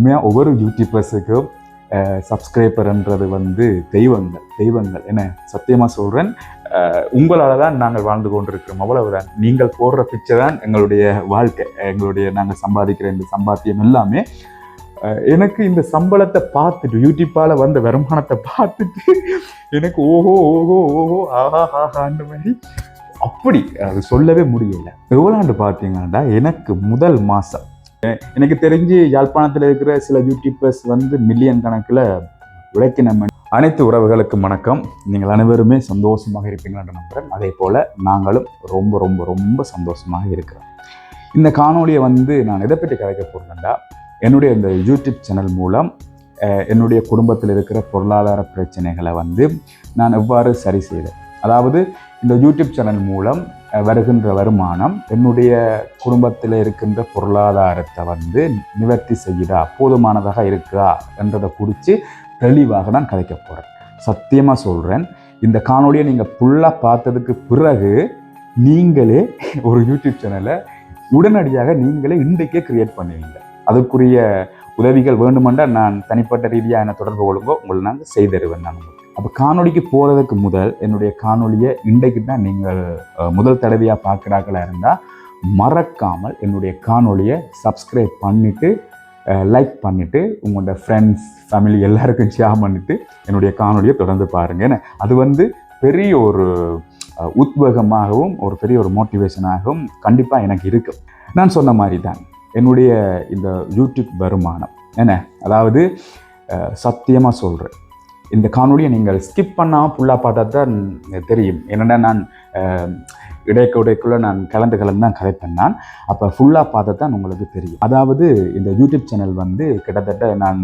உண்மையாக ஒவ்வொரு யூடியூபர்ஸுக்கும் சப்ஸ்கிரைபர்ன்றது வந்து தெய்வங்கள் தெய்வங்கள். என்ன? சத்தியமாக சொல்கிறேன் உங்களால் தான் நாங்கள் வாழ்ந்து கொண்டிருக்கிறோம். அவ்வளவுதான். நீங்கள் போடுற பிச்சை தான் எங்களுடைய வாழ்க்கை. எங்களுடைய நாங்கள் சம்பாதிக்கிற இந்த சம்பாத்தியம் எல்லாமே. எனக்கு இந்த சம்பளத்தை பார்த்துட்டு யூடியூப்பால் வந்த வருமானத்தை பார்த்துட்டு எனக்கு ஓஹோ ஓஹோ ஓஹோ ஆஹா ஆஹான்ற மாதிரி அப்படி அது சொல்லவே முடியலை. எவ்வளோண்டு பார்த்தீங்கன்னா எனக்கு முதல் மாதம் எனக்கு தெரிஞ்சு யாழ்ப்பாணத்தில் இருக்கிற சில யூடியூபர்ஸ் வந்து மில்லியன் கணக்கில் உழைக்கின அனைத்து உறவுகளுக்கும் வணக்கம். நீங்கள் அனைவருமே சந்தோஷமாக இருப்பீங்கன்னு நம்புகிறேன் அதே போல் நாங்களும் ரொம்ப ரொம்ப ரொம்ப சந்தோஷமாக இருக்கிறோம். இந்த காணொலியை வந்து நான் எதை பற்றி கதைக்க போகிறேன்டா என்னுடைய இந்த யூடியூப் சேனல் மூலம் என்னுடைய குடும்பத்தில் இருக்கிற பொருளாதார பிரச்சனைகளை வந்து நான் எவ்வாறு சரி செய்தேன். அதாவது இந்த யூடியூப் சேனல் மூலம் வருகின்ற வருமானம் என்னுடைய குடும்பத்தில் இருக்கின்ற பொருளாதாரத்தை வந்து நிவர்த்தி செய்யுதா போதுமானதாக இருக்கா என்றதை குறித்து தெளிவாக நான் கதைக்க போகிறேன் சத்தியமாக சொல்கிறேன் இந்த காணொளியை நீங்கள் ஃபுல்லாக பார்த்ததுக்கு பிறகு நீங்களே ஒரு யூடியூப் சேனலை உடனடியாக நீங்களே இன்றைக்கே கிரியேட் பண்ணுவீங்க. அதுக்குரிய உதவிகள் வேண்டுமென்றால் நான் தனிப்பட்ட ரீதியாக என்ன தொடர்பு கொள்ளுங்கோ உங்களை நான் செய்தருவேன். நான் உங்களுக்கு அப்போ காணொலிக்கு போகிறதுக்கு முதல் என்னுடைய காணொலியை இன்றைக்கு தான் நீங்கள் முதல் தடவையாக பார்க்குறாங்களா இருந்தால் மறக்காமல் என்னுடைய காணொலியை சப்ஸ்கிரைப் பண்ணிவிட்டு லைக் பண்ணிவிட்டு உங்களோட ஃப்ரெண்ட்ஸ் ஃபேமிலி எல்லாருக்கும் ஷேர் பண்ணிவிட்டு என்னுடைய காணொலியை தொடர்ந்து பாருங்க. ஏன்னா அது வந்து பெரிய ஒரு உத்வேகமாகவும் ஒரு பெரிய ஒரு மோட்டிவேஷனாகவும் கண்டிப்பாக எனக்கு இருக்கு. நான் சொன்ன மாதிரி தான் என்னுடைய இந்த யூடியூப் வருமானம். என்ன? அதாவது சத்தியமாக சொல்கிறேன் இந்த காணொலியை நீங்கள் ஸ்கிப் பண்ணாமல் ஃபுல்லாக பார்த்தா தான் தெரியும். என்னென்னா நான் அஹ், நான் கலந்து கலந்து தான் கதைப்பேன் நான். அப்போ ஃபுல்லாக பார்த்தா தான் உங்களுக்கு தெரியும். அதாவது இந்த யூடியூப் சேனல் வந்து கிட்டத்தட்ட நான்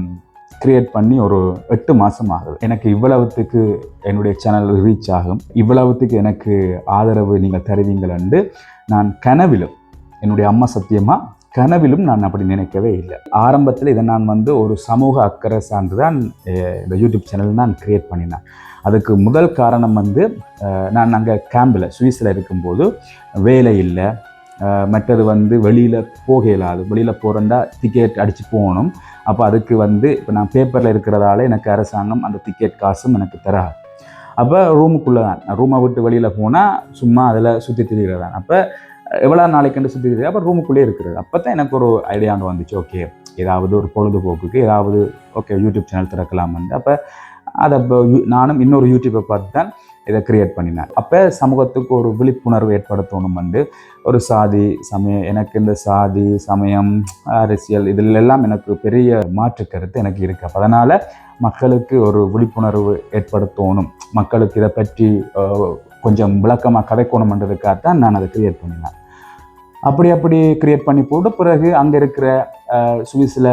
கிரியேட் பண்ணி ஒரு எட்டு மாதம் ஆகுது. எனக்கு இவ்வளவுத்துக்கு என்னுடைய சேனல் ரீச் ஆகும். இவ்வளவுத்துக்கு எனக்கு ஆதரவு நீங்கள் தருவீங்களன்று நான் கனவிலும் என்னுடைய அம்மா சத்தியமாக கனவிலும் நான் அப்படி நினைக்கவே இல்லை. ஆரம்பத்தில் இதை நான் வந்து ஒரு சமூக அக்கறை சார்ந்து தான் இந்த யூடியூப் சேனல் நான் கிரியேட் பண்ணினேன். அதுக்கு முதல் காரணம் வந்து நான் அங்கே கேம்பில் சுவிஸில் இருக்கும்போது வேலை இல்லை. மற்றது வந்து வெளியில் போக இயலாது வெளியில் போகிறண்டா டிக்கெட் அடித்து போகணும். அப்போ அதுக்கு வந்து இப்போ நான் பேப்பரில் இருக்கிறதால எனக்கு அரசாங்கம் அந்த டிக்கெட் காசும் எனக்கு தராது. அப்போ ரூமுக்குள்ளே தான். ரூமை விட்டு வெளியில் போனால் சும்மா அதில் சுற்றி திரிகிறதான் அப்போ எவ்வளோ நாளைக்கு சுற்றி அப்போ ரூமுக்குள்ளே இருக்கிறது. அப்போ தான் எனக்கு ஒரு ஐடியாண்டு வந்துச்சு. ஓகே ஏதாவது ஒரு பொழுதுபோக்குக்கு ஏதாவது ஓகே யூடியூப் சேனல் திறக்கலாம் வந்து. அப்போ அதை இப்போ நானும் இன்னொரு யூடியூப்பை பார்த்து தான் இதை கிரியேட் பண்ணினேன். அப்போ சமூகத்துக்கு ஒரு விழிப்புணர்வு ஏற்படுத்தணும் வந்து. ஒரு சாதி சமயம் எனக்கு இந்த சாதி சமயம் அரசியல் இதில் எல்லாம் எனக்கு பெரிய மாற்று கருத்து எனக்கு இருக்குது அப்போ அதனால் மக்களுக்கு ஒரு விழிப்புணர்வு ஏற்படுத்தணும். மக்களுக்கு இதை பற்றி கொஞ்சம் விளக்கமாக கதைக்கணுமன்றதுக்காக தான் நான் அதை கிரியேட் பண்ணினேன். அப்படி அப்படி கிரியேட் பண்ணி போட்டு பிறகு அங்கே இருக்கிற சுவிஸில்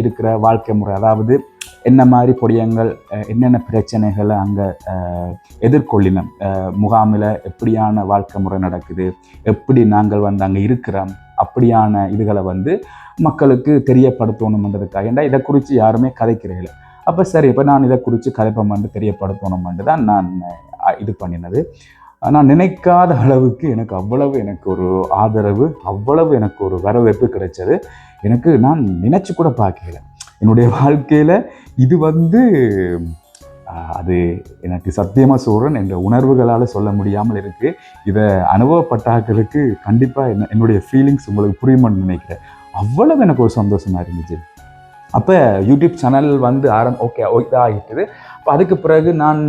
இருக்கிற வாழ்க்கை முறை அதாவது என்ன மாதிரி பொடியங்கள் என்னென்ன பிரச்சனைகளை அங்கே எதிர்கொள்ளினோம் முகாமில் எப்படியான வாழ்க்கை முறை நடக்குது எப்படி நாங்கள் வந்து அங்கே இருக்கிறோம் அப்படியான இதுகளை வந்து மக்களுக்கு தெரியப்படுத்தணுமன்றதுக்காக ஏன்டா இதை குறித்து யாருமே கதைக்கிறீர்கள் அப்போ சரி இப்போ நான் இதை குறித்து கதைப்போம்னு தெரியப்படுத்தணுமென்று தான் நான் இது பண்ணினது. நான் நினைக்காத அளவுக்கு எனக்கு அவ்வளவு எனக்கு ஒரு ஆதரவு அவ்வளவு எனக்கு ஒரு வரவேற்பு கிடைச்சது. எனக்கு நான் நினச்சி கூட பார்க்கல. என்னுடைய வாழ்க்கையில் இது வந்து அது எனக்கு சத்தியமாக சொல்கிறேன் என்ற உணர்வுகளால் சொல்ல முடியாமல் இருக்குது இதை அனுபவப்பட்டாக்களுக்கு கண்டிப்பாக என்ன என்னுடைய ஃபீலிங்ஸ் உங்களுக்கு புரியுமான்னு நினைக்கிறேன். அவ்வளவு எனக்கு ஒரு சந்தோஷமாக இருந்துச்சு. அப்போ யூடியூப் சேனல் வந்து ஆரம் ஓகே இதாகிட்டுது. அப்போ அதுக்கு பிறகு நான்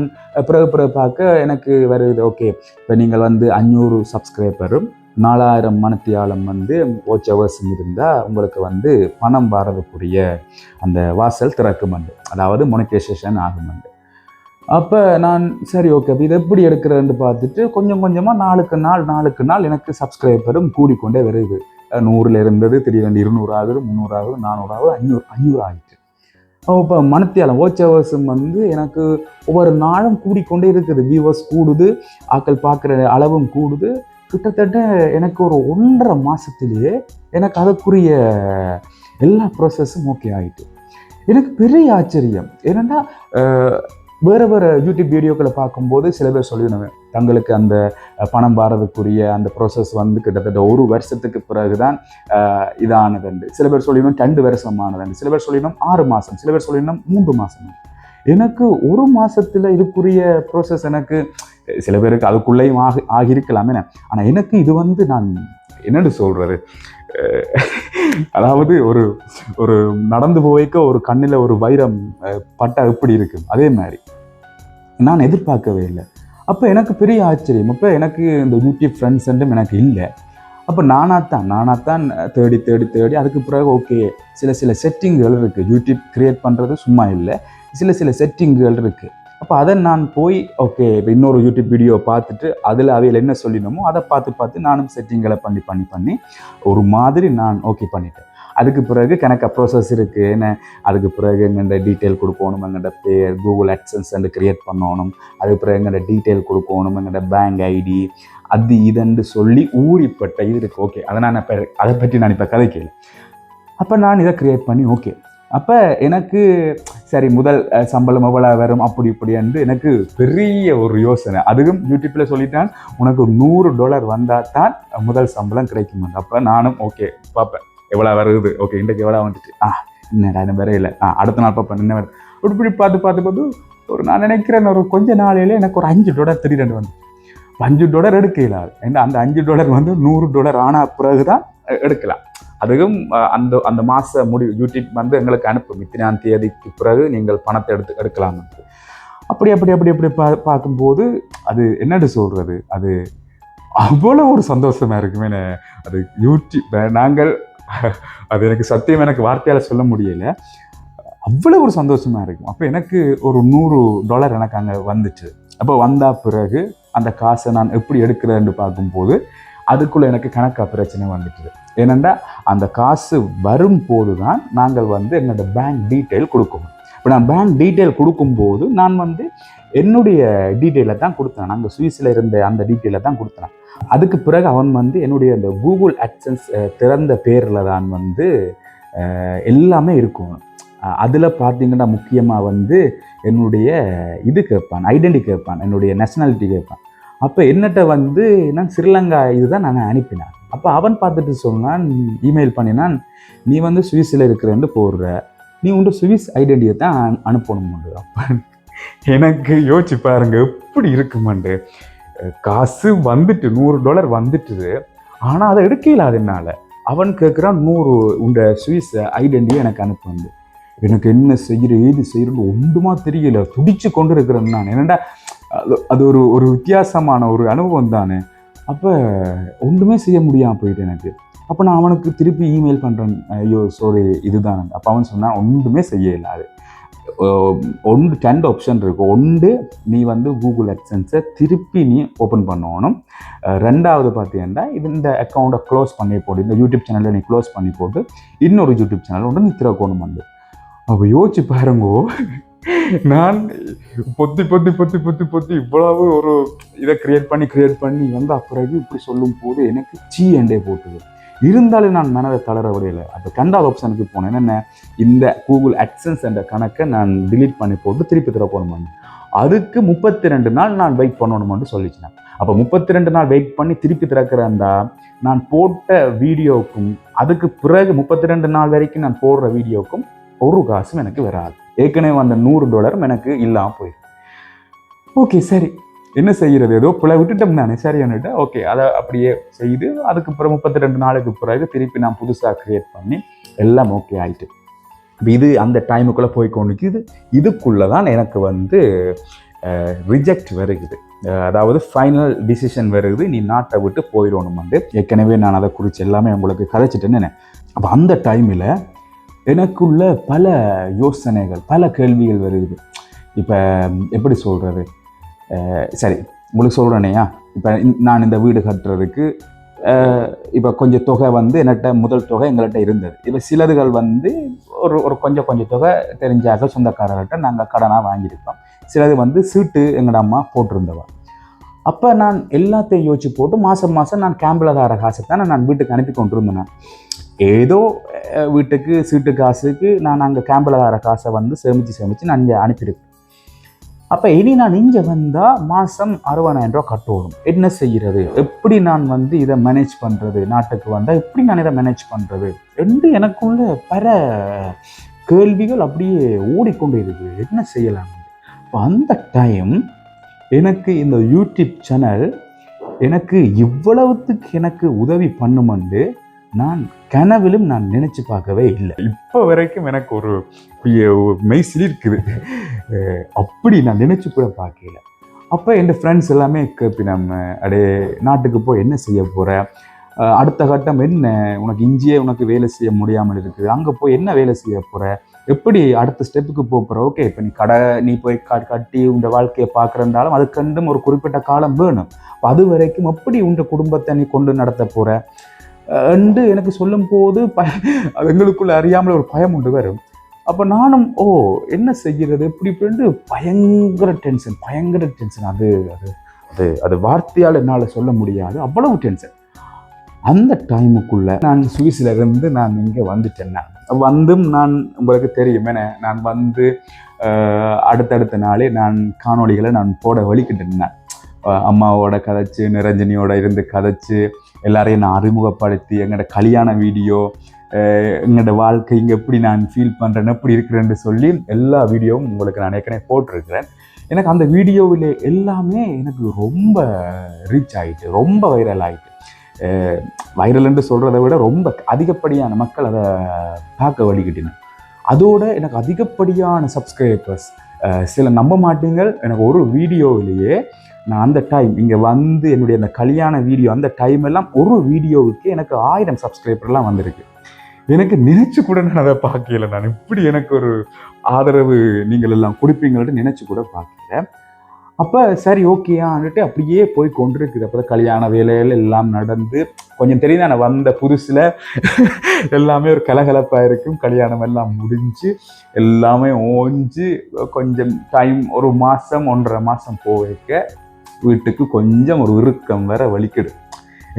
பிறகு பிறகு பார்க்க எனக்கு வருது ஓகே இப்போ நீங்கள் வந்து அஞ்சூறு சப்ஸ்கிரைபரும் நாலாயிரம் மனத்தியாலம் வந்து வாட்ச் ஹவர்ஸும் இருந்தால் உங்களுக்கு வந்து பணம் வரதுக்குரிய அந்த வாசல் திறக்குமண்டு அதாவது மொனிட்டைசேஷன் ஆகுமண்டு அப்போ நான் சரி ஓகே அப்போ இது எப்படி எடுக்கிறதுன்னு பார்த்துட்டு கொஞ்சம் கொஞ்சமாக நாளுக்கு நாள் நாளுக்கு நாள் எனக்கு சப்ஸ்கிரைபரும் கூடிக்கொண்டே வருது. நூறில் இருந்தது திடீர்னு இருநூறு முந்நூறாவது முந்நூறு ஆகுது நானூறு ஆகுது அஞ்சூறு அஞ்சூறு இப்போ மனத்தியாலம் வாட்ச் ஹவர்ஸும் வந்து எனக்கு ஒவ்வொரு நாளும் கூடிக்கொண்டே இருக்குது. வியூவர்ஸ் கூடுது ஆக்கள் பார்க்குற அளவும் கூடுது. கிட்டத்தட்ட எனக்கு ஒரு ஒன்றரை மாதத்துலேயே எனக்கு அதுக்குரிய எல்லா ப்ராசஸும் ஓகே ஆகிட்டு எனக்கு பெரிய ஆச்சரியம். ஏன்னா வேறு வேறு யூடியூப் வீடியோக்களை பார்க்கும்போது சில பேர் சொல்லிடுவேன் தங்களுக்கு அந்த பணம் பாரதுக்குரிய அந்த ப்ராசஸ் வந்து கிட்டத்தட்ட ஒரு வருஷத்துக்கு பிறகு தான் இதானதுண்டு. சில பேர் சொல்லிடணும் ரெண்டு வருஷமானதுண்டு. சில பேர் சொல்லிடணும் ஆறு மாதம் சில பேர் சொல்லிடணும் மூன்று மாதம் எனக்கு ஒரு மாதத்தில் இதுக்குரிய ப்ரோசஸ் எனக்கு சில பேருக்கு அதுக்குள்ளேயும் ஆகி ஆகியிருக்கலாமே ஆனால் எனக்கு இது வந்து நான் என்னென்னு சொல்கிறது அதாவது ஒரு ஒரு நடந்து போய்க்க ஒரு கண்ணில் ஒரு வைரம் பட்டா எப்படி இருக்கும் அதே மாதிரி. நான் எதிர்பார்க்கவே இல்லை. அப்போ எனக்கு பெரிய ஆச்சரியம். அப்போ எனக்கு இந்த யூடியூப் ஃப்ரெண்ட்ஸ் எனக்கு இல்லை. அப்போ நானாத்தான் நானாத்தான் தேடி தேடி தேடி அதுக்கு பிறகு ஓகே சில சில செட்டிங்குகள் இருக்குது யூடியூப் க்ரியேட் பண்ணுறது சும்மா இல்லை. சில சில செட்டிங்குகள் இருக்குது அப்போ அதை நான் போய் ஓகே இப்போ இன்னொரு யூடியூப் வீடியோ பார்த்துட்டு அதில் அவையில் என்ன சொல்லினோமோ அதை பார்த்து பார்த்து நானும் செட்டிங்களை பண்ணி பண்ணி பண்ணி ஒரு மாதிரி நான் ஓகே பண்ணிட்டேன். அதுக்கு பிறகு கணக்கு ப்ரோசஸ் இருக்குது என்ன? அதுக்கு பிறகு எங்கள்கிட்ட டீட்டெயில் கொடுக்கணும் எங்கள்கிட்ட பேர் கூகுள் அட்சன்ஸ் வந்து கிரியேட் பண்ணணும் அதுக்கு பிறகு எங்கள்கிட்ட டீட்டெயில் கொடுக்கணும் எங்கள்கிட்ட பேங்க் ஐடி அது இதுன்னு சொல்லி ஊறிப்பட்ட இது இருக்குது ஓகே அதை நான் இப்போ அதை பற்றி நான் இப்போ கதை கேள். அப்போ நான் இதை கிரியேட் பண்ணி ஓகே அப்போ எனக்கு சரி முதல் சம்பளம் எவ்வளோ வரும் அப்படி இப்படி என்று எனக்கு பெரிய ஒரு யோசனை. அதுவும் யூடியூப்பில் சொல்லிட்டான் உனக்கு நூறு டாலர் வந்தால் தான் முதல் சம்பளம் கிடைக்கும். அப்போ நானும் ஓகே பார்ப்பேன் எவ்வளோ வருது? ஓகே இன்றைக்கு எவ்வளோ வந்துட்டு ஆ என்னடா இன்னும் வேற இல்லை. ஆ அடுத்த நாள் பார்ப்பேன் என்ன வேறு இப்படி இப்படி பார்த்து பார்த்து பார்த்து ஒரு நான் நினைக்கிறேன் ஒரு கொஞ்ச நாளையில எனக்கு ஒரு அஞ்சு டாலர் திடீரெண்டு வந்து. அஞ்சு டாலர் எடுக்க இயலாது ஏன்னா அந்த அஞ்சு டாலர் வந்து நூறு டாலர் ஆன பிறகு தான் எடுக்கலாம். அதுவும் அந்த அந்த மாத முடிவு யூடியூப் வந்து எங்களுக்கு அனுப்பும். இத்தனாம் தேதிக்கு பிறகு நீங்கள் பணத்தை எடுத்து எடுக்கலாம் அப்படி அப்படி அப்படி அப்படி பா பார்க்கும்போது அது என்னென்னு சொல்கிறது அது அவ்வளோ ஒரு சந்தோஷமாக இருக்குமே அது யூடியூப் நாங்கள் அது எனக்கு சத்தியம் எனக்கு வார்த்தையால் சொல்ல முடியலை. அவ்வளோ ஒரு சந்தோஷமாக இருக்கும். அப்போ எனக்கு ஒரு நூறு டாலர் எனக்கு அங்கே வந்துச்சு. அப்போ வந்த பிறகு அந்த காசை நான் எப்படி எடுக்கிறேன்னு பார்க்கும்போது அதுக்குள்ளே எனக்கு கணக்கா பிரச்சனை வந்துட்டுது. ஏனெண்டா அந்த காசு வரும்போது தான் நாங்கள் வந்து என்னோட பேங்க் டீட்டெயில் கொடுக்கணும் இப்போ நான் பேங்க் டீட்டெயில் கொடுக்கும்போது நான் வந்து என்னுடைய டீட்டெயிலை தான் கொடுத்தேன். நாங்கள் சுவிஸில் இருந்த அந்த டீட்டெயிலை தான் கொடுத்தேன். அதுக்கு பிறகு அவன் வந்து என்னுடைய அந்த கூகுள் அட்சன்ஸ் திறந்த பேரில் தான் வந்து எல்லாமே இருக்கும். அதில் பார்த்தீங்கன்னா முக்கியமாக வந்து என்னுடைய இது கேட்பான் ஐடென்டி கேட்பான் என்னுடைய நேஷனாலிட்டி கேட்பான். அப்போ என்னட்ட வந்து நான் ஸ்ரீலங்கா இதுதான் நான் அனுப்பினேன். அப்போ அவன் பார்த்துட்டு சொன்னான் இமெயில் பண்ணினான் நீ வந்து சுவிஸில் இருக்கிறேன்னு போடுற. நீ உண்டு சுவிஸ் ஐடென்டியை தான் அனுப்பணுமாண்டு அப்போ எனக்கு யோசிச்சு பாருங்க எப்படி இருக்குமாண்டு. காசு வந்துட்டு நூறு டாலர் வந்துட்டுது. ஆனால் அதை எடுக்கல அதனால். அவன் கேட்குறான் நூறு உண்ட சுவிஸ் ஐடென்டியை எனக்கு அனுப்புந்து எனக்கு என்ன செய்கிற ஏது செய்கிறன்னு ஒன்றுமா தெரியல. துடிச்சு கொண்டு இருக்கிறேன் நான். என்னடா அது அது ஒரு ஒரு வித்தியாசமான ஒரு அனுபவம் தானே. அப்போ ஒன்றுமே செய்ய முடியாமல் போயிட்டு எனக்கு. அப்போ நான் அவனுக்கு திருப்பி இமெயில் பண்ணுறேன் ஐயோ சாரி இதுதான். அப்போ அவன் சொன்னான் ஒன்றுமே செய்ய இல்லாது ஒன்று ரெண்டு ஆப்ஷன் இருக்கும் ஒன்று நீ வந்து கூகுள் அட்சன்ஸை திருப்பி நீ ஓப்பன் பண்ணணும். ரெண்டாவது பார்த்தீங்கன்னா இது இந்த அக்கௌண்ட்டை க்ளோஸ் பண்ணி போட்டு இந்த யூடியூப் சேனலில் நீ க்ளோஸ் பண்ணி போட்டு இன்னொரு யூடியூப் சேனல் ஒன்று நீ திறக்கணும் வந்து. அப்போ யோசிச்சு பாருங்கோ. நான் பொத்தி பொத்தி பொத்தி பொத்தி பொத்தி இவ்வளவு ஒரு இதை கிரியேட் பண்ணி கிரியேட் பண்ணி வந்த பிறகு இப்படி சொல்லும் போது எனக்கு சீ அண்டே போட்டுது. இருந்தாலும் நான் மனதை தளர விடையில அப்போ ரெண்டாவது ஆப்ஷனுக்கு போனேன். என்ன? இந்த கூகுள் அட்சன்ஸ் என்ற கணக்கை நான் டிலீட் பண்ணி போட்டு திருப்பி தர போகணுமா அதுக்கு முப்பத்தி ரெண்டு நாள் நான் வெயிட் பண்ணணுமான்னு சொல்லிச்சினேன் அப்போ முப்பத்தி ரெண்டு நாள் வெயிட் பண்ணி திருப்பி திறக்கிறேன்டா நான் போட்ட வீடியோவுக்கும் அதுக்கு பிறகு முப்பத்தி ரெண்டு நாள் வரைக்கும் நான் போடுற வீடியோவுக்கும் ஒரு காசும் எனக்கு வராது. ஏற்கனவே அந்த நூறு டாலரும் எனக்கு இல்லாமல் போயிடும் ஓகே சரி. என்ன செய்கிறது ஏதோ பிள்ளை விட்டுட்டோம் தானே. சரியானுட்டு ஓகே அதை அப்படியே செய்து அதுக்கு அப்புறம் முப்பத்தி ரெண்டு நாளுக்கு பிறகு திருப்பி நான் புதுசாக க்ரியேட் பண்ணி எல்லாம் ஓகே ஆயிட்டு. இது அந்த டைமுக்குள்ளே போய் கொண்டு இதுக்குள்ளே தான் எனக்கு வந்து ரிஜெக்ட் வருகுது. அதாவது ஃபைனல் டிசிஷன் வருது நீ நாட்டை விட்டு போயிடணும் வந்து ஏற்கனவே நான் அதை குறித்து எல்லாமே உங்களுக்கு கதைச்சிட்டேன்னு அப்போ அந்த டைமில் எனக்குள்ள பல யோசனைகள் பல கேள்விகள் வருது. இப்போ எப்படி சொல்கிறது சரி உங்களுக்கு சொல்கிறேனையா இப்போ நான் இந்த வீடு கட்டுறதுக்கு இப்போ கொஞ்சம் தொகை வந்து என்கிட்ட முதல் தொகை எங்கள்கிட்ட இருந்தது. இப்போ சிலதுகள் வந்து ஒரு ஒரு கொஞ்சம் கொஞ்சம் தொகை தெரிஞ்சாக சொந்தக்காரர்கிட்ட நாங்கள் கடனாக வாங்கியிருக்கோம் சிலது வந்து சீட்டு எங்களோட அம்மா போட்டிருந்தவா. அப்போ நான் எல்லாத்தையும் யோசிச்சு போட்டு மாதம் மாதம் நான் கேம்பில் தர காசை தான் நான் வீட்டுக்கு அனுப்பி கொண்டிருந்தேன். ஏதோ வீட்டுக்கு சீட்டு காசுக்கு நான் அங்கே கேம்பில் வர காசை வந்து சேமித்து சேமித்து நான் இங்கே அனுப்பியிருக்கேன் அப்போ இனி நான் இங்கே வந்தால் மாதம் அறுபதாயிரம் ரூபா கட்டணும் என்ன செய்கிறது எப்படி நான் வந்து இதை மேனேஜ் பண்ணுறது நாட்டுக்கு வந்தால் எப்படி நான் இதை மேனேஜ் பண்ணுறது என்று எனக்குள்ள பல கேள்விகள் அப்படியே ஓடிக்கொண்டு இருக்குது. என்ன செய்யலாம்? அப்போ அந்த டைம் எனக்கு இந்த யூடியூப் சேனல் எனக்கு இவ்வளவுத்துக்கு எனக்கு உதவி பண்ணுமென்று நான் கனவிலும் நான் நினைச்சு பார்க்கவே இல்லை. இப்போ வரைக்கும் எனக்கு ஒரு மெய்சில் இருக்குது அப்படி நான் நினைச்சு கூட பார்க்கல. அப்போ என் ஃப்ரெண்ட்ஸ் எல்லாமே கேப்பி நம்ம அடே நாட்டுக்கு போய் என்ன செய்ய போகிற அடுத்த கட்டம் என்ன? உனக்கு இஞ்சியே உனக்கு வேலை செய்ய முடியாமல் இருக்குது. அங்கே போய் என்ன வேலை செய்ய போகிற எப்படி அடுத்த ஸ்டெப்புக்கு போக ஓகே இப்போ நீ கடை நீ போய் க- கட்டி உங்கள் வாழ்க்கையை பார்க்குறந்தாலும் அதுக்கண்டும் ஒரு குறிப்பிட்ட காலம் வேணும். அது வரைக்கும் எப்படி உங்கள் குடும்பத்தை நீ கொண்டு நடத்த போகிற என்று எனக்கு சொல்லும் போது ப அது எங்களுக்குள்ள அறியாமல் ஒரு பயம் உண்டு வரும் அப்போ நானும் ஓ என்ன செய்கிறது? இப்படி இப்படின்ட்டு பயங்கர டென்ஷன் பயங்கர டென்ஷன் அது அது அது அது வார்த்தையால் என்னால் சொல்ல முடியாது. அவ்வளவு டென்ஷன் அந்த டைமுக்குள்ளே நான் சுவிஸ்ல இருந்து நான் இங்கே வந்துட்டேன் நான். வந்தும் நான் உங்களுக்கு தெரியும் என்ன நான் வந்து அடுத்தடுத்த நாளே நான் காணொளிகளை நான் போட வலிக்கிட்டேன் நான். அம்மாவோட கதைச்சு நிரஞ்சனியோட இருந்து கதைச்சு எல்லாரையும் நான் அறிமுகப்படுத்தி எங்களோட கல்யாண வீடியோ எங்களோட வாழ்க்கை இங்கே எப்படி நான் ஃபீல் பண்ணுறேன் எப்படி இருக்கிறேன்னு சொல்லி எல்லா வீடியோவும் உங்களுக்கு நான் ஏற்கனவே போட்டிருக்கிறேன். எனக்கு அந்த வீடியோவில் எல்லாமே எனக்கு ரொம்ப ரீச் ஆகிட்டு ரொம்ப வைரல் ஆகிட்டு வைரல்ன்று சொல்கிறத விட ரொம்ப அதிகப்படியான மக்கள் அதை பார்க்க வழிகிட்டினேன் அதோட எனக்கு அதிகப்படியான சப்ஸ்கிரைபர்ஸ் சில நம்ப மாட்டீங்கள் எனக்கு ஒரு வீடியோவிலேயே நான் அந்த டைம் இங்கே வந்து என்னுடைய அந்த கல்யாண வீடியோ அந்த டைம் எல்லாம் ஒரு வீடியோவுக்கு எனக்கு ஆயிரம் சப்ஸ்கிரைபர்லாம் வந்திருக்கு. எனக்கு நினைச்சு கூட நான் அதை பார்க்கல. நான் இப்படி எனக்கு ஒரு ஆதரவு நீங்கள் எல்லாம் கொடுப்பீங்கள்ட்டு நினைச்சு கூட பார்க்கல. அப்போ சரி ஓகேயான்ட்டு அப்படியே போய் கொண்டிருக்குது. அப்போ கல்யாண வேலையில் எல்லாம் நடந்து கொஞ்சம் தெரியும் நான் வந்த புதுசில் எல்லாமே ஒரு கலகலப்பாக இருக்கும். கல்யாணம் எல்லாம் முடிஞ்சு எல்லாமே ஓஞ்சு கொஞ்சம் டைம் ஒரு மாதம் ஒன்றரை மாதம் போக வீட்டுக்கு கொஞ்சம் ஒரு இறுக்கம் வேற வலிக்குது.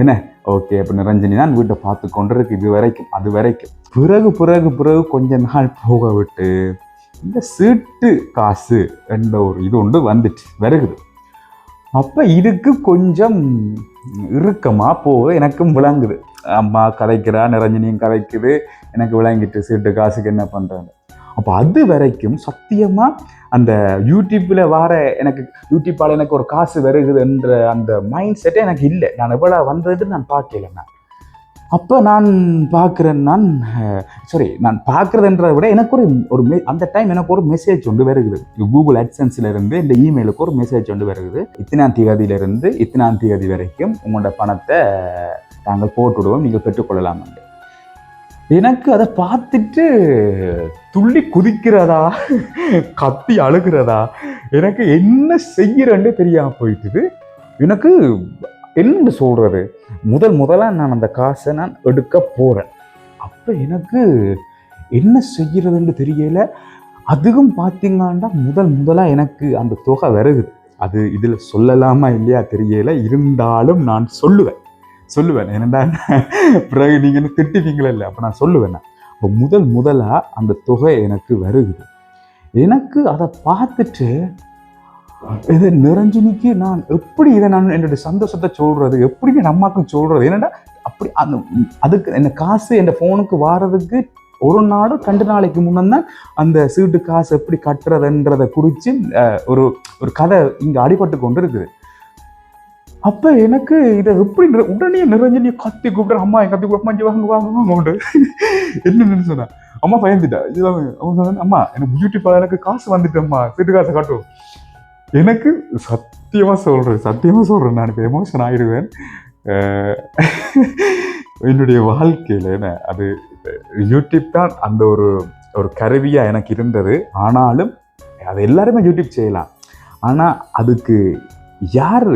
என்ன? ஓகே அப்போ நிரஞ்சனி தான் வீட்டை பார்த்து கொண்டிருக்கு இது வரைக்கும் அது வரைக்கும். பிறகு பிறகு பிறகு கொஞ்ச நாள் போக விட்டு இந்த சீட்டு காசு என்ற ஒரு இது ஒன்று வந்துட்டு வருகுது. அப்போ இதுக்கு கொஞ்சம் இறுக்கமாக போக எனக்கும் விளங்குது. அம்மா கதைக்கிறா நிரஞ்சனியும் கதைக்குது எனக்கு விளங்கிட்டு சீட்டு காசுக்கு என்ன பண்ணுறாங்க அப்போ அது வரைக்கும் சத்தியமாக அந்த யூடியூப்பில் வர எனக்கு யூடியூப்பால் எனக்கு ஒரு காசு வருகுதுன்ற அந்த மைண்ட் செட்டே எனக்கு இல்லை. நான் எவ்வளோ வந்ததுன்னு நான் பார்க்கல நான். அப்போ நான் பார்க்குறேன் நான் சாரி நான் பார்க்குறதுன்றதை விட எனக்கு ஒரு ஒரு மெ அந்த டைம் எனக்கு ஒரு மெசேஜ் ஒன்று வருகுது. கூகுள் அட்சன்ஸ்லேருந்து இந்த இமெயிலுக்கு ஒரு மெசேஜ் ஒன்று வருகுது. இத்தனாம் தேதியிலிருந்து இத்தனாம் தேதி வரைக்கும் உங்களோட பணத்தை நாங்கள் போட்டுவிடுவோம் நீங்கள் பெற்றுக்கொள்ளலாம் எனக்கு அதை பார்த்துட்டு துள்ளி குதிக்கிறதா? கத்தி அழுகிறதா? எனக்கு என்ன செய்கிறேன்னு தெரியாம போயிட்டுது. எனக்கு என்ன சொல்கிறது முதல் முதலாக நான் அந்த காசை நான் எடுக்க போகிறேன் அப்போ எனக்கு என்ன செய்கிறதுன்னு தெரியல. அதுவும் பார்த்திங்கன்னா முதல் முதலாக எனக்கு அந்த தொகை வருது. அது இதில் சொல்லலாமா இல்லையா தெரியல. இருந்தாலும் நான் சொல்லுவேன். சொல்லுவேன். என்னடா பிறகு நீங்கள் திட்டுவீங்களே இல்லை அப்போ நான் சொல்லுவேன் நான். முதல் முதலாக அந்த தொகை எனக்கு வருகுது எனக்கு அதை பார்த்துட்டு இதை நிரஞ்சனிக்கு நான் எப்படி இதை நான் என்னுடைய சந்தோஷத்தை சொல்கிறது எப்படி என் அம்மாவுக்கு சொல்கிறது என்னடா அப்படி அந்த அதுக்கு என்ன காசு என் ஃபோனுக்கு வாரதுக்கு ஒரு நாளும் ரெண்டு நாளைக்கு முன்னந்தான் அந்த சீட்டு காசு எப்படி கட்டுறதுன்றதை குறித்து ஒரு ஒரு கதை இங்கே அடிபட்டு கொண்டு இருக்குது அப்போ எனக்கு இதை எப்படி உடனே நிரஞ்சனி கத்தி கூப்பிட்ற அம்மா என் கத்தி கூப்பிட்டு அம்மா வாங்க வாங்க வாங்க உண்டு என்னன்னு சொன்னேன் அம்மா பயந்துட்டா. இதுதான் அவன் சொன்னேன் அம்மா எனக்கு யூடியூப்ல எனக்கு காசு வந்துட்டேம்மா சீட்டு காசை காட்டும் எனக்கு சத்தியமாக சொல்கிறேன் சத்தியமாக சொல்கிறேன் நான் இப்போ எமோஷன் ஆயிடுவேன். என்னுடைய வாழ்க்கையில் என்ன அது யூடியூப் தான் அந்த ஒரு ஒரு கருவியாக எனக்கு இருந்தது. ஆனாலும் அது எல்லாருமே யூடியூப் செய்யலாம். ஆனால் அதுக்கு யார்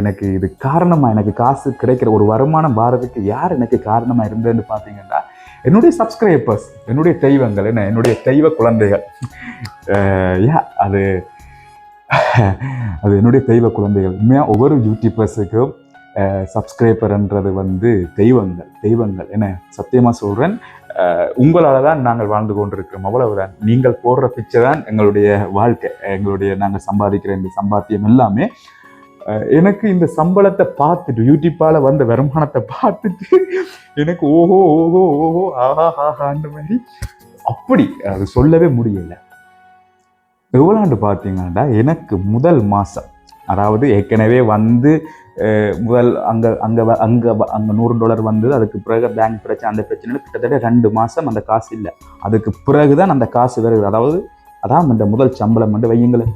எனக்கு இது காரணமாக எனக்கு காசு கிடைக்கிற ஒரு வருமானம் வாரதுக்கு யார் எனக்கு காரணமாக இருந்ததுன்னு பார்த்தீங்கன்னா என்னுடைய சப்ஸ்கிரைபர்ஸ் என்னுடைய தெய்வங்கள் என்ன என்னுடைய தெய்வ குழந்தைகள். யா அது அது என்னுடைய தெய்வ குழந்தைகள். உண்மையாக ஒவ்வொரு யூடியூபர்ஸுக்கும் சப்ஸ்கிரைபர்ன்றது வந்து தெய்வங்கள் தெய்வங்கள். என்ன சத்தியமாக சொல்கிறேன் உங்களால் தான் நாங்கள் வாழ்ந்து கொண்டிருக்கிறோம். அவ்வளவுதான். நீங்கள் போடுற பிச்சை தான் எங்களுடைய வாழ்க்கை. எங்களுடைய நாங்கள் சம்பாதிக்கிற இந்த சம்பாத்தியம் எல்லாமே எனக்கு இந்த சம்பளத்தை பார்த்துட்டு யூடியூப்பால வந்த வருமானத்தை பார்த்துட்டு எனக்கு ஓஹோ ஓஹோ ஓஹோ ஆஹா ஆஹான்ற மாதிரி அப்படி அது சொல்லவே முடியல. எவ்வளோண்டு பார்த்தீங்கன்னா எனக்கு முதல் மாதம் அதாவது ஏற்கனவே வந்து முதல் அங்கே அங்கே அங்கே அங்கே நூறு டாலர் வந்தது அதுக்கு பிறகு பேங்க் பிரச்சனை அந்த பிரச்சனை கிட்டத்தட்ட ரெண்டு மாதம் அந்த காசு இல்லை. அதுக்கு பிறகு தான் அந்த காசு வருது. அதாவது அதான் இந்த முதல் சம்பளம் வந்து வையுங்களேன்.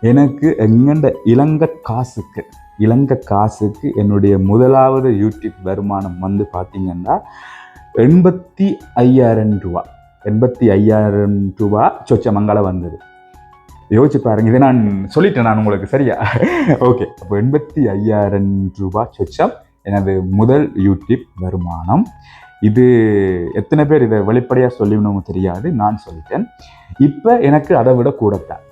எனக்கு எங்கண்ட இலங்கை காசுக்கு இலங்கை காசுக்கு என்னுடைய முதலாவது யூடியூப் வருமானம் வந்து பார்த்தீங்கன்னா எண்பத்தி ஐயாயிரம் ரூபா எண்பத்தி ஐயாயிரம் ரூபா சொச்சமங்கலம் வந்தது. யோசிச்சு பாருங்க இதை நான் சொல்லிட்டேன் நான் உங்களுக்கு சரியா? ஓகே அப்போ எண்பத்தி ஐயாயிரம் ரூபா சொச்சம் எனது முதல் யூடியூப் வருமானம். இது எத்தனை பேர் இதை வெளிப்படையாக சொல்லிடணும் தெரியாது நான் சொல்லிட்டேன். இப்போ எனக்கு அதை விட கூடத்தான்.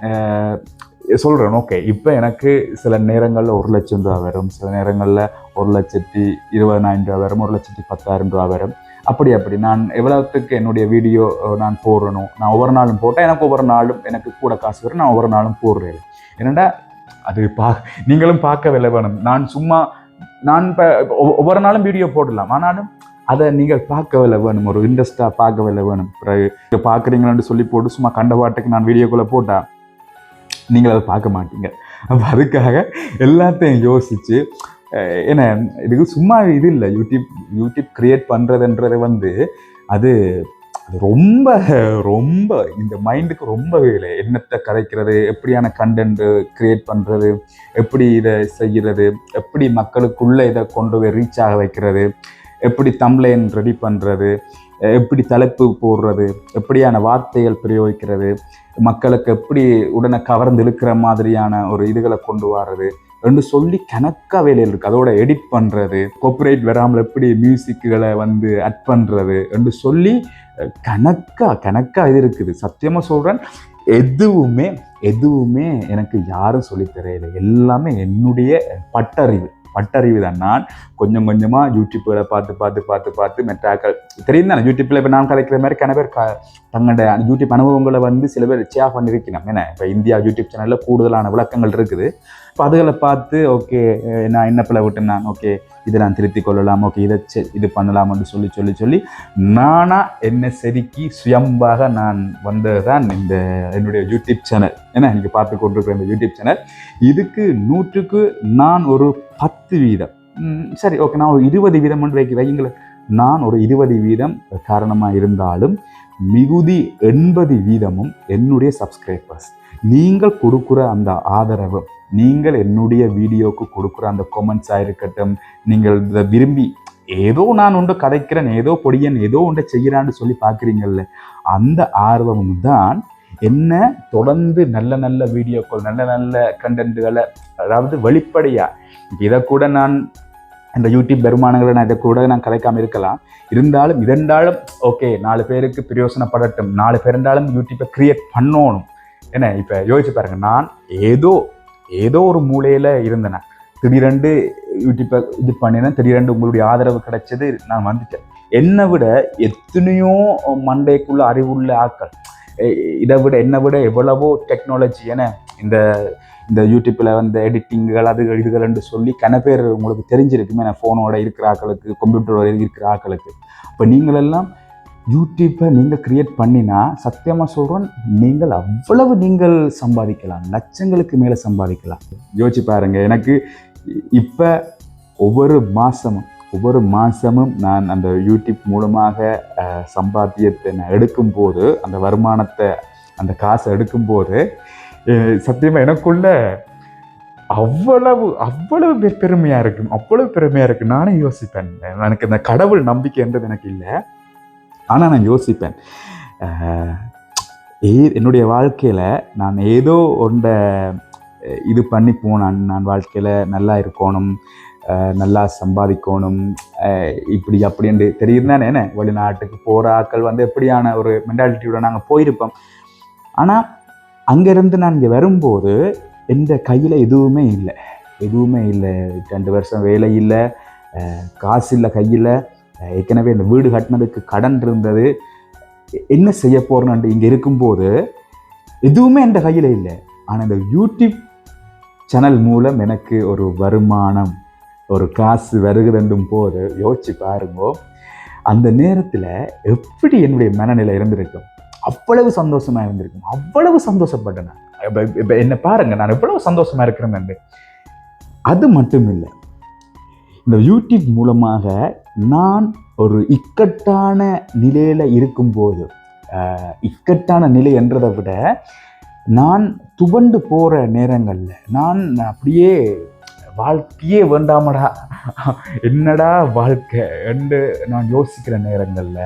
சொல்கிறேன் ஓகே இப்போ எனக்கு சில நேரங்களில் ஒரு லட்சம் ரூபா வரும் சில நேரங்களில் ஒரு லட்சத்தி இருபதாயிரம் ரூபா வரும் ஒரு லட்சத்தி பத்தாயிரம் ரூபா வரும். அப்படி அப்படி. நான் எவ்வளவுத்துக்கு என்னுடைய வீடியோ நான் போடணும் நான் ஒவ்வொரு நாளும் போட்டேன் எனக்கு ஒவ்வொரு நாளும் எனக்கு கூட காசு வரும் நான் ஒவ்வொரு நாளும் போடுறேன். என்னடா அது பா நீங்களும் பார்க்கவில்லை வேணும் நான் சும்மா நான் இப்போ ஒவ்வொரு நாளும் வீடியோ போடலாம். ஆனாலும் அதை நீங்கள் பார்க்கவில்லை வேணும் ஒரு இன்ட்ரெஸ்டாக பார்க்கவில்லை வேணும் பிறகு இதை பார்க்குறீங்களான்னு சொல்லி போட்டு சும்மா கண்ட பாட்டுக்கு நான் வீடியோக்குள்ளே போட்டேன் நீங்கள் அதை பார்க்க மாட்டீங்க. அப்போ அதுக்காக எல்லாத்தையும் யோசித்து ஏன்னா இதுக்கு சும்மா இது இல்லை. யூடியூப் யூடியூப் க்ரியேட் பண்ணுறதுன்றது வந்து அது அது ரொம்ப ரொம்ப இந்த மைண்டுக்கு ரொம்ப வேலை. என்னத்தை கதைக்கிறது எப்படியான கண்டென்ட் க்ரியேட் பண்ணுறது எப்படி இதை செய்கிறது எப்படி மக்களுக்குள்ளே இதை கொண்டு போய் ரீச் ஆக வைக்கிறது எப்படி தம்ப்ளைன் ரெடி பண்ணுறது எப்படி தலைப்பு போடுறது எப்படியான வார்த்தைகள் பிரயோகிக்கிறது மக்களுக்கு எப்படி உடனே கவர்ந்து இழுக்கிற மாதிரியான ஒரு இதுகளை கொண்டு வர்றது ரெண்டு சொல்லி கணக்கா வேலையில் இருக்கு. அதோட எடிட் பண்றது கோப்பரேட் வராமல் எப்படி மியூசிக்குகளை வந்து அட் பண்றது ரெண்டு சொல்லி கணக்காக கணக்கா கணக்கா இது இருக்குது. சத்தியமா சொல்றேன் எதுவுமே எதுவுமே எனக்கு யாரும் சொல்லித் எல்லாமே என்னுடைய பட்டறிவு. பட்டறிவு தான். நான் கொஞ்சம் கொஞ்சமாக யூடியூப்பில் பார்த்து பார்த்து பார்த்து பார்த்து மெட்டாக்கள். தெரியும் தானே யூடியூப்பில் இப்போ நான் கதைக்கிற மாதிரி கன பேர் க தங்களோட யூடியூப் அனுபவங்களை வந்து சில பேர் சேஃப் பண்ணியிருக்கணும் என்ன? இப்போ இந்தியா யூடியூப் சேனலில் கூடுதலான விளக்கங்கள் இருக்குது. இப்போ அதுகளை பார்த்து ஓகே நான் என்ன பிள்ளை விட்டேன் நான் ஓகே இதை நான் திருத்திக் கொள்ளலாம். ஓகே இதை செ- இது பண்ணலாம்னு சொல்லி சொல்லி சொல்லி நானாக என்னை செதுக்கி சுயம்பாக நான் வந்தது தான் இந்த என்னுடைய யூடியூப் சேனல் ஏன்னா இன்னைக்கு பார்த்து கொண்டிருக்கிற இந்த யூடியூப் சேனல் இதுக்கு நூற்றுக்கு நான் ஒரு பத்து வீதம். ம், சரி ஓகே நான் ஒரு இருபது வீதம் மட்டும் வைக்க வைங்களேன் நான் ஒரு இருபது வீதம் காரணமாக இருந்தாலும் மிகுதி எண்பது வீதமும் என்னுடைய சப்ஸ்கிரைபர்ஸ் நீங்கள் கொடுக்குற அந்த ஆதரவு நீங்கள் என்னுடைய வீடியோவுக்கு கொடுக்குற அந்த கொமெண்ட்ஸாக இருக்கட்டும் நீங்கள் இதை விரும்பி ஏதோ நான் ஒன்று கதைக்கிறேன் ஏதோ பொடியன் ஏதோ ஒன்றை செய்கிறான்னு சொல்லி பார்க்குறீங்கல்ல அந்த ஆர்வமும் தான் என்ன தொடர்ந்து நல்ல நல்ல வீடியோக்கள் நல்ல நல்ல கண்டென்ட்டுகளை அதாவது வெளிப்படையாக இதை கூட நான் இந்த யூடியூப் பெருமானங்களை நான் இதை கூட நான் கலைக்காமல் இருக்கலாம். இருந்தாலும் இதென்றாலும் ஓகே நாலு பேருக்கு பிரயோசனப்படட்டும் நாலு பேர் இருந்தாலும் யூடியூப்பை க்ரியேட் பண்ணணும். என்ன இப்போ யோசிச்சு பாருங்க நான் ஏதோ ஏதோ ஒரு மூலையில் இருந்தேன். திடீரெண்டு யூடியூப்பை இது பண்ணினேன். திடீரெண்டு உங்களுடைய ஆதரவு கிடைச்சது நான் வந்துட்டேன். என்னை விட எத்தனையோ மண்டைக்குள்ள அறிவுள்ள ஆட்கள் இதை விட என்னை விட எவ்வளவோ டெக்னாலஜி என இந்த இந்த யூடியூப்பில் வந்து எடிட்டிங்குகள் அது இதுகள்னு சொல்லி கன பேர் உங்களுக்கு தெரிஞ்சிருக்குமே. நான் ஃபோனோட இருக்கிற ஆக்களுக்கு கம்ப்யூட்டரோட இருக்கிற ஆக்களுக்கு இப்போ நீங்களெல்லாம் யூடியூப்பை நீங்கள் கிரியேட் பண்ணினா சத்தியமாக சொல்கிறோம் நீங்கள் அவ்வளவு நீங்கள் சம்பாதிக்கலாம் லட்சங்களுக்கு மேலே சம்பாதிக்கலாம். யோசிச்சு பாருங்கள் எனக்கு இப்போ ஒவ்வொரு மாதமும் ஒவ்வொரு மாதமும் நான் அந்த யூடியூப் மூலமாக சம்பாத்தியத்தை நான் எடுக்கும்போது அந்த வருமானத்தை அந்த காசை எடுக்கும்போது சத்தியமாக எனக்குள்ள அவ்வளவு அவ்வளவு பெருமையாக இருக்கும் அவ்வளவு பெருமையாக இருக்கும் நானே யோசிப்பேன் எனக்கு இந்த கடவுள் நம்பிக்கைன்றது எனக்கு இல்லை. ஆனால் நான் யோசிப்பேன். ஏ- என்னுடைய வாழ்க்கையில் நான் ஏதோ ஒன்றை இது பண்ணி போனான். நான் வாழ்க்கையில் நல்லா இருக்கணும் நல்லா சம்பாதிக்கணும் இப்படி அப்படின்ட்டு தெரியும் தானே என்ன வெளிநாட்டுக்கு போகிற ஆட்கள் வந்து எப்படியான ஒரு மென்டாலிட்டியோட நாங்கள் போயிருப்போம். ஆனால் அங்கேருந்து நான் இங்கே வரும்போது எந்த கையில் எதுவுமே இல்லை. எதுவுமே இல்லை. ரெண்டு வருஷம் வேலை இல்லை. காசு இல்லை கையில். ஏற்கனவே இந்த வீடு கட்டினதுக்கு கடன் இருந்தது. என்ன செய்ய போறேன்னு இங்கே இருக்கும்போது எதுவுமே என் கையில் இல்லை. ஆனால் இந்த யூடியூப் சேனல் மூலம் எனக்கு ஒரு வருமானம் ஒரு காசு வருகுதுண்டும் போது யோசிச்சு பாருங்கோ. அந்த நேரத்தில் எப்படி என்னுடைய மனநிலை இருந்திருக்கும்? அவ்வளவு சந்தோஷமா இருந்திருக்கும். அவ்வளவு சந்தோஷப்பட்டேன் நான். என்னை பாருங்க நான் எவ்வளவு சந்தோஷமா இருக்கிறேன் அது மட்டும் இல்லை. இந்த யூடியூப் மூலமாக நான் ஒரு இக்கட்டான நிலையில் இருக்கும்போது இக்கட்டான நிலை என்றதை விட நான் துவண்டு போகிற நேரங்களில் நான் அப்படியே வாழ்க்கையே வேண்டாமடா என்னடா வாழ்க்கை என்று நான் யோசிக்கிற நேரங்களில்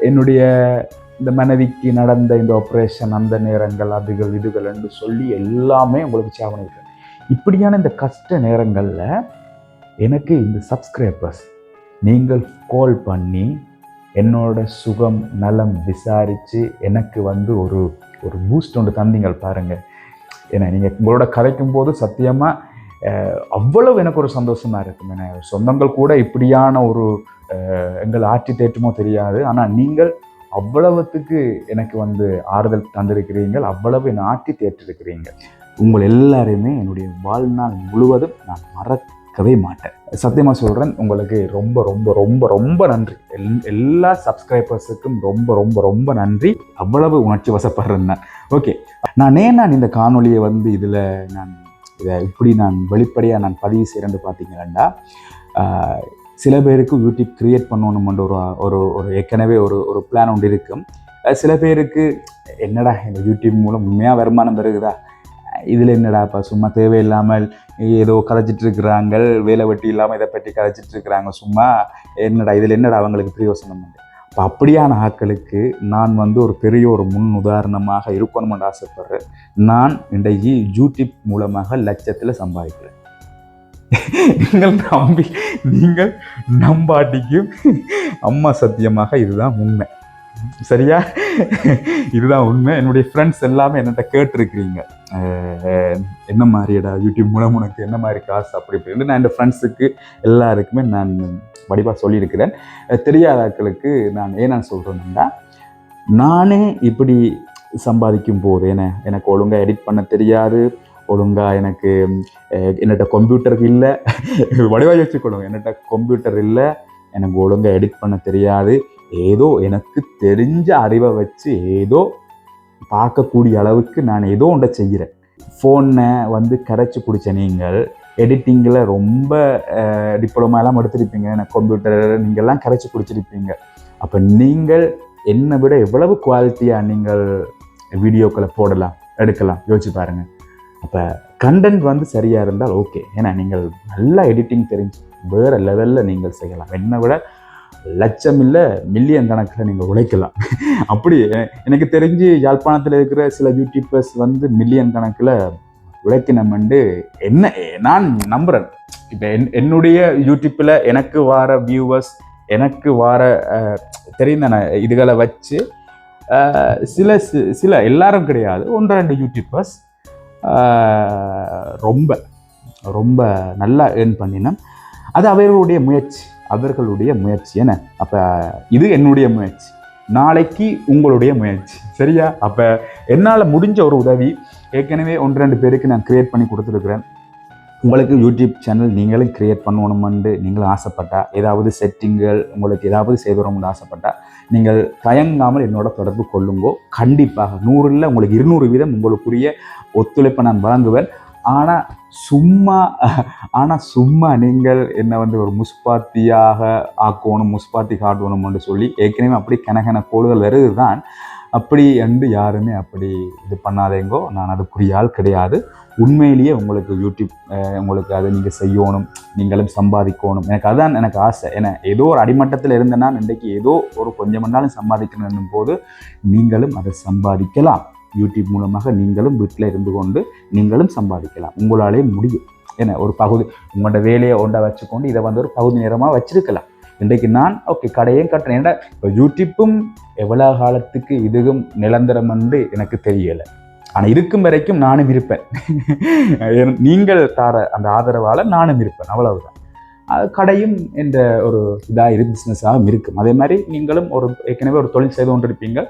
என்னுடைய இந்த மனைவிக்கு நடந்த இந்த ஆப்ரேஷன் அந்த நேரங்கள் அதுகள் இதுகள் என்று சொல்லி எல்லாமே உங்களுக்கு சேவனிக்கிறேன் இப்படியான இந்த கஷ்ட நேரங்களில் எனக்கு இந்த சப்ஸ்கிரைபர்ஸ் நீங்கள் கால் பண்ணி என்னோட சுகம் நலம் விசாரித்து எனக்கு வந்து ஒரு ஒரு பூஸ்ட் ஒன்று தந்தீங்கள் பாருங்கள் ஏன்னா நீங்கள் உங்களோட கதைக்கும் போது சத்தியமாக அவ்வளவு எனக்கு ஒரு சந்தோஷமாக இருக்கும். ஏன்னா சொந்தங்கள் கூட இப்படியான ஒரு எங்கள் ஆட்சி தேற்றுமோ தெரியாது. ஆனால் நீங்கள் அவ்வளவுத்துக்கு எனக்கு வந்து ஆறுதல் தந்திருக்கிறீர்கள். அவ்வளவு என்னை ஆட்டி தேற்றிருக்கிறீங்க உங்கள் எல்லாரையுமே என்னுடைய வாழ்நாள் முழுவதும் நான் மறக்கவே மாட்டேன். சத்தியமாக சொல்கிறேன் உங்களுக்கு ரொம்ப ரொம்ப ரொம்ப ரொம்ப நன்றி. எல் எல்லா சப்ஸ்கிரைபர்ஸுக்கும் ரொம்ப ரொம்ப ரொம்ப நன்றி. அவ்வளவு உணர்ச்சி வசப்படுறேன் நான். ஓகே நான் ஏன் நான் இந்த காணொளியை வந்து இதில் நான் இதை இப்படி நான் வெளிப்படையாக நான் பதிவு செய்கிறேன்னு பார்த்தீங்கன்னா சில பேருக்கு யூடியூப் கிரியேட் பண்ணணுமென்ற ஒரு ஒரு ஒரு ஏற்கனவே ஒரு ஒரு பிளான் ஒன்று இருக்கும். சில பேருக்கு என்னடா இந்த யூடியூப் மூலம் உண்மையாக வருமானம் பெறுகுதா இதில் என்னடாப்பா சும்மா தேவையில்லாமல் ஏதோ கதைச்சிட்டு இருக்கிறாங்க வேலை வெட்டி இல்லாமல் இதை பற்றி கதைச்சிட்டு இருக்கிறாங்க சும்மா என்னடா இதில் என்னடா அவங்களுக்கு பிரயோசனம் உண்டு? அப்போ அப்படியான ஆட்களுக்கு நான் வந்து ஒரு பெரிய ஒரு முன் உதாரணமாக இருக்கணும்னு ஆசைப்படுறேன். நான் இன்றைக்கு யூடியூப் மூலமாக லட்சத்தில் சம்பாதிக்கிறேன். நீங்கள் நம்பி நீங்கள் நம்பாட்டிக்கும் அம்மா சத்தியமாக இதுதான் உண்மை. சரியா? இதுதான் உண்மை. என்னுடைய ஃப்ரெண்ட்ஸ் எல்லாமே என்னட்ட கேட்டிருக்கிறீங்க. என்ன மாதிரிடா யூடியூப் மூலம் உனக்கு என்ன மாதிரி காசு அப்படி இப்படின்னு நான் என் ஃப்ரெண்ட்ஸுக்கு எல்லாருக்குமே நான் வடிவாக சொல்லியிருக்கிறேன். தெரியாதாக்களுக்கு நான் ஏன் நான் சொல்கிறேன்னா நானே இப்படி சம்பாதிக்கும் போது என்ன எனக்கு ஒழுங்காக எடிட் பண்ண தெரியாது. ஒழுங்காக எனக்கு என்னட்ட கம்ப்யூட்டர் இல்லை. வடிவாக வச்சுக்கணும் என்னட்ட கம்ப்யூட்டர் இல்லை. எனக்கு ஒழுங்காக எடிட் பண்ண தெரியாது. ஏதோ எனக்கு தெரிஞ்ச அறிவை வச்சு ஏதோ பார்க்கக்கூடிய அளவுக்கு நான் ஏதோ ஒன்றை செய்கிறேன். ஃபோனை வந்து கரைச்சி பிடிச்ச நீங்கள் எடிட்டிங்கில் ரொம்ப டிப்ளமா எல்லாம் எடுத்திருப்பீங்க எனக்கு கம்ப்யூட்டர் நீங்கள்லாம் கரைச்சி பிடிச்சிருப்பீங்க. அப்போ நீங்கள் என்னை விட எவ்வளவு குவாலிட்டியாக நீங்கள் வீடியோக்களை போடலாம் எடுக்கலாம் யோசிச்சு பாருங்கள் அப்போ கண்டென்ட் வந்து சரியாக இருந்தால் ஓகே ஏன்னா நீங்கள் நல்லா எடிட்டிங் தெரிஞ்சு வேறு லெவலில் நீங்கள் செய்யலாம். என்னை விட லட்சம் இல்லை மில்லியன் கணக்கில் நீங்கள் உழைக்கலாம். அப்படி எனக்கு தெரிஞ்சு யாழ்ப்பாணத்தில் இருக்கிற சில யூடியூபர்ஸ் வந்து மில்லியன் கணக்கில் உழைக்கணும்ண்டு என்ன நான் நம்புகிறேன் இப்போ என் என்னுடைய யூடியூப்பில் எனக்கு வார வியூவர்ஸ் எனக்கு வார அஹ், தெரிந்த ந- இதுகளை வச்சு சில சில எல்லாரும் கிடையாது. ஒன்று ரெண்டு யூடியூபர்ஸ் ரொம்ப ரொம்ப நல்லா ஏர்ன் பண்ணினோம் அது அவர்களுடைய முயற்சி. அவர்களுடைய முயற்சி என்ன? அப்போ இது என்னுடைய முயற்சி. நாளைக்கு உங்களுடைய முயற்சி. சரியா? அப்போ என்னால் முடிஞ்ச ஒரு உதவி ஏற்கனவே ஒன்று ரெண்டு பேருக்கு நான் க்ரியேட் பண்ணி கொடுத்துருக்குறேன். உங்களுக்கு யூடியூப் சேனல் நீங்களும் க்ரியேட் பண்ணணுமென்று நீங்களும் ஆசைப்பட்டா ஏதாவது செட்டிங்கள் உங்களுக்கு ஏதாவது செய்கிறோம்னு ஆசைப்பட்டா நீங்கள் தயங்காமல் என்னோட தொடர்பு கொள்ளுங்கோ. கண்டிப்பாக நூறில் உங்களுக்கு இருநூறு வீதம் உங்களுக்குரிய ஒத்துழைப்பை நான் வழங்குவேன். ஆனால் சும்மா ஆனால் சும்மா நீங்கள் என்னை வந்து ஒரு முஸ்பாத்தியாக ஆக்கணும் முஸ்பாத்தி காட்டணும்னு சொல்லி ஏற்கனவே அப்படி கனகன கோடுகள் வருது தான் அப்படி என்று யாருமே அப்படி இது பண்ணாதேங்கோ நான் அதுக்குரிய ஆள் கிடையாது. உண்மையிலேயே உங்களுக்கு யூடியூப் உங்களுக்கு அதை நீங்கள் செய்யணும் நீங்களும் சம்பாதிக்கணும். எனக்கு அதுதான் எனக்கு ஆசை. ஏன்னா ஏதோ ஒரு அடிமட்டத்தில் இருந்தேன்னா இன்றைக்கு ஏதோ ஒரு கொஞ்சம் நாளும் சம்பாதிக்கணும் போது நீங்களும் அதை சம்பாதிக்கலாம். யூடியூப் மூலமாக நீங்களும் வீட்டில் இருந்து கொண்டு நீங்களும் சம்பாதிக்கலாம். உங்களாலே முடியும். ஏன்னா ஒரு பகுதி. உங்களோட வேலையை ஒன்றா வச்சுக்கொண்டு இதை வந்து ஒரு பகுதி நேரமாக வச்சிருக்கலாம். இன்றைக்கு நான் ஓகே கடையும் கட்டுறேன். ஏன்னா இப்போ யூடியூப்பும் எவ்வளோ காலத்துக்கு இதுவும் நிரந்தரம் என்று எனக்கு தெரியலை. ஆனால் இருக்கும் வரைக்கும் நானும் இருப்பேன். நீங்கள் தார அந்த ஆதரவால் நானும் இருப்பேன். அவ்வளவுதான். கடையும் என்ற ஒரு இதாக இரு பிஸ்னஸாகவும் இருக்கும். அதே மாதிரி நீங்களும் ஒரு ஏற்கனவே ஒரு தொழில் செய்து கொண்டிருப்பீங்க.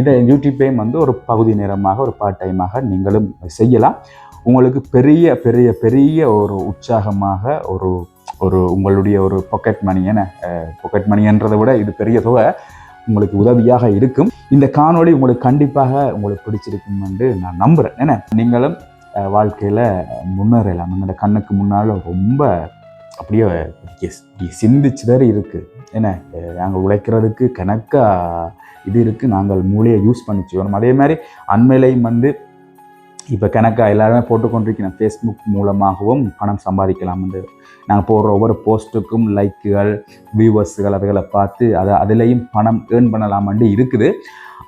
இதை யூடியூப்பையும் வந்து ஒரு பகுதி நேரமாக ஒரு பார்ட் டைமாக நீங்களும் செய்யலாம். உங்களுக்கு பெரிய பெரிய பெரிய ஒரு உற்சாகமாக ஒரு ஒரு உங்களுடைய ஒரு பாக்கெட் மணி என பாக்கெட் மணின்றதை விட இது பெரிய தொகை உங்களுக்கு உதவியாக இருக்கும். இந்த காணொளி உங்களுக்கு கண்டிப்பாக உங்களுக்கு பிடிச்சிருக்கும் என்று நான் நம்புகிறேன் ஏன்னா நீங்களும் வாழ்க்கையில் முன்னேறலாம். உங்களோட கண்ணுக்கு முன்னால் ரொம்ப அப்படியே சிந்திச்சு இப்படி இருக்குது என்ன? நாங்கள் உழைக்கிறதுக்கு கணக்காக இது இருக்குது நாங்கள் மூளையை யூஸ் பண்ணி செய்யணும் அதே மாதிரி அண்மையிலையும் வந்து இப்போ கணக்காக எல்லாருமே போட்டுக்கொண்டிருக்கிறோம் ஃபேஸ்புக் மூலமாகவும் பணம் சம்பாதிக்கலாம் வந்து நாங்கள் போடுற ஒவ்வொரு போஸ்ட்டுக்கும் லைக்குகள் வியூவர்ஸுகள் அதுகளை பார்த்து அதை அதுலேயும் பணம் ஏர்ன் பண்ணலாமான்னு இருக்குது.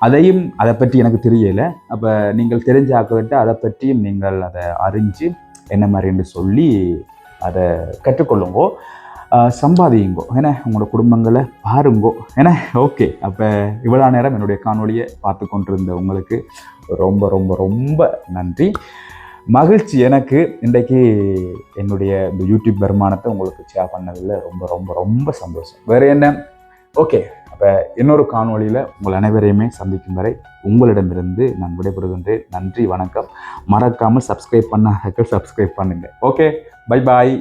அதையும் அதை பற்றி எனக்கு தெரியலை. அப்போ நீங்கள் தெரிஞ்சாக்கிட்டு அதை பற்றியும் நீங்கள் அதை அறிஞ்சு என்ன மாதிரின்னு சொல்லி அதை கற்றுக்கொள்ளுங்கோ. சம்பாதியுங்கோ ஏன்னா உங்களோட குடும்பங்களை பாருங்கோ ஏன்னா ஓகே அப்போ இவ்வளோ நேரம் என்னுடைய காணொலியை பார்த்து கொண்டிருந்த உங்களுக்கு ரொம்ப ரொம்ப ரொம்ப நன்றி. மகிழ்ச்சி எனக்கு. இன்றைக்கு என்னுடைய இந்த யூடியூப் வருமானத்தை உங்களுக்கு ஷேர் பண்ணதில் ரொம்ப ரொம்ப ரொம்ப சந்தோஷம். வேறு என்ன? ஓகே அப்போ இன்னொரு காணொளியில் உங்கள் அனைவரையுமே சந்திக்கும் வரை உங்களிடமிருந்து நான் விடைபெறுகின்றேன். நன்றி வணக்கம். மறக்காமல் சப்ஸ்கிரைப் பண்ணாதீர்கள் சப்ஸ்கிரைப் பண்ணுங்கள் ஓகே பை பாய்